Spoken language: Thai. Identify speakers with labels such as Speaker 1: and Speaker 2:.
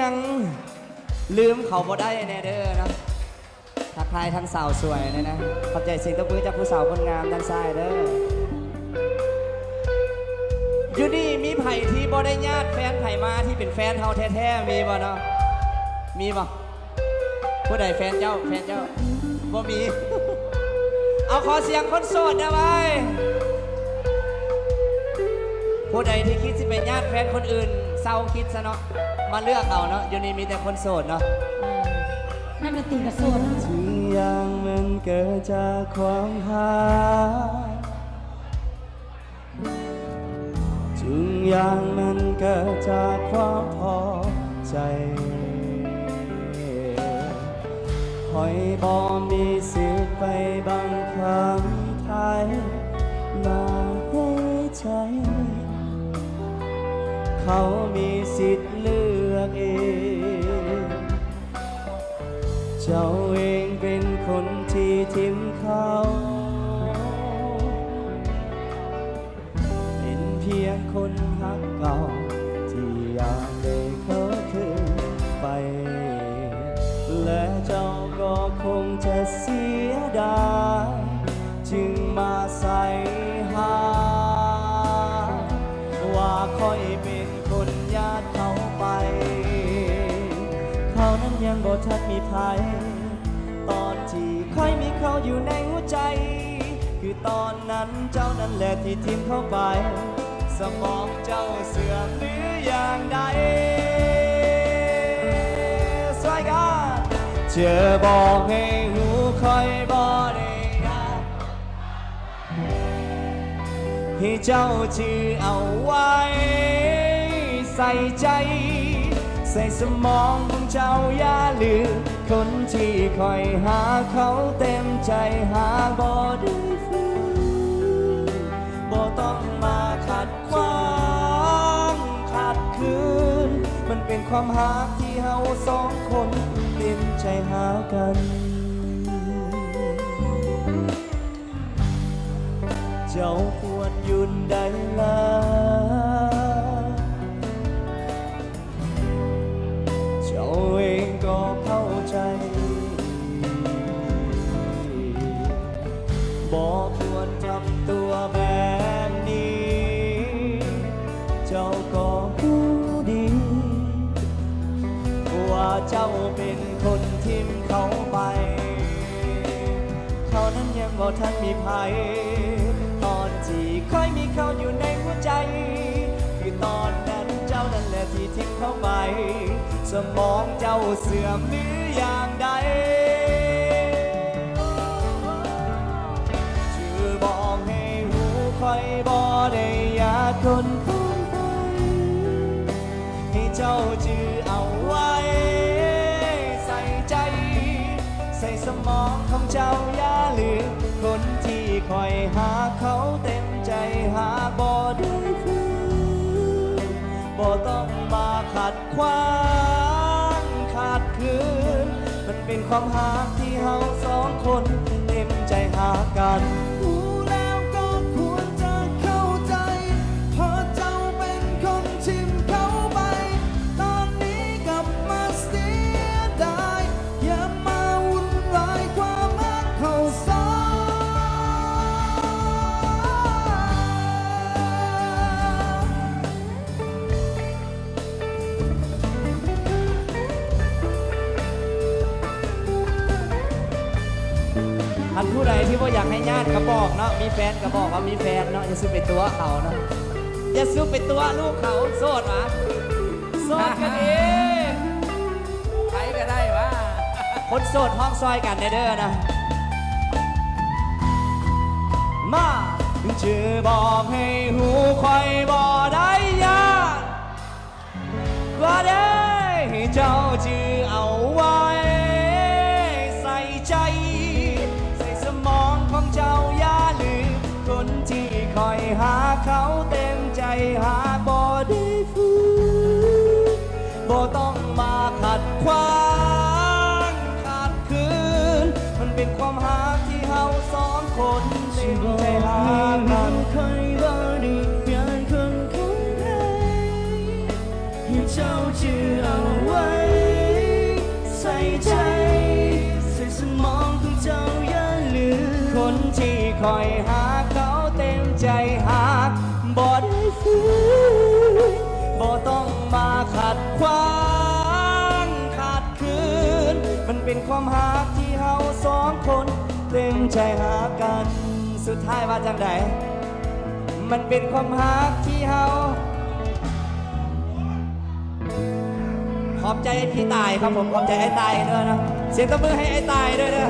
Speaker 1: ยังลืมเขาบ่ได้แน่เด้อนะทักทายทั้งสาวสวยเลยนะ ขอบใจเสียงตบมือจากผู้สาวคนงามด้านซ้ายเด้ออยู่นี่มีไผ่ที่บ่ได้ญาติแฟนไผ่มาที่เป็นแฟนเฮาแท้ๆมีบ่เนาะ มีบ่ผู้ใดแฟนเจ้าแฟนเจ้าบ่มี เอาขอเสียงคนโสดนะไว้ยผู้ใดที่คิดสิเป็นญาติแฟนคนอื่นเศร้าคิดซะเนาะ มาเลือกเอาเนาะอยู่นี่มีแต่คนโสดเนาะ
Speaker 2: นั่นเป็นตีกระโซน
Speaker 1: ทุกอย่างมันเกิดจากความหาทุกอย่างมันเกิดจากความพอใจคอยบอมีสิทธิ์ไปบังคับใครมาให้ใจ เขามีสิทธิ์เลือก เป็นคนที่ทิ้มเขาเป็นเพียงคนหักเก่า ที่อยากได้เขาคืนไป และเจ้าก็คงจะเสียดายจึงมาใส่หา ว่าค่อยเป็นคนญาติเขาไป เขานั้นยังบ่ทักมีภัย อยู่ในหัวใจ คือตอนนั้นเจ้านั้นแหละที่ทิ้งเข้าไป สมองเจ้าเสื่อมหรืออย่างใดสวยกันเจอบอกให้หูคอยบอกได้นะให้เจ้าชื่อเอาไว้ ใส่ใจ ใส่สมองของเจ้าอย่าลืมคนที่คอยหาเขาเต็มใจหาบ่ได้ฟื้นบ่ต้องมาขัดขวางขัดคืน มันเป็นความหาที่เฮาสองคนเต็มใจหากันเจ้าควรยุดได้แล้ว ยังบ่ทันมีภัยตอนที่ค่อยมีเขาอยู่ในหัวใจ คือตอนนั้นเจ้านั่นแหละที่ทิ้งเขาไป สมองเจ้าเสื่อมหรืออย่างใดชื่อบอกให้หูคอยบ่ได้อยากคนคนไปให้เจ้าจือเอาไว้ ใส่ใจ ใส่สมองของเจ้ายา คอยหาเขาเต็มใจหาบ่ได้คืนบ่ต้องมาขัดขวางขาดคืน มันเป็นความหาที่เฮาสองคน เต็มใจหากัน
Speaker 3: อัน
Speaker 1: ผู้ใดที่ว่าอยากให้ญาติก็บอกเนาะมีแฟนก็บอกว่ามีแฟนเนาะอย่าซื้อไปตัวเขาเนาะอย่าซื้อไปตัวลูกเขาโสดวะโสดกันเอง
Speaker 4: ใครก็ได้วะ
Speaker 1: คนโสดห้องซอยกันเด้อนะมาชื่อบอกให้หูคอยบ ให้เจ้าชื่อเอาไว้ ใส่ใจ ใส่สมองของเจ้าย่าลืมคนที่คอยหาเขาเต็มใจหาบ่ได้ฝืนบ่ต้องมาขัดขวางขัดคืน มันเป็นความหากที่เฮาสองคน เต็มใจหากัน สุดท้ายว่าจังไดมันเป็นความหากที่เฮา ขอบใจพี่ตายครับผมขอบใจไอ้ตายด้วยนะเสียงตบมือให้ไอ้ตายด้วยนะ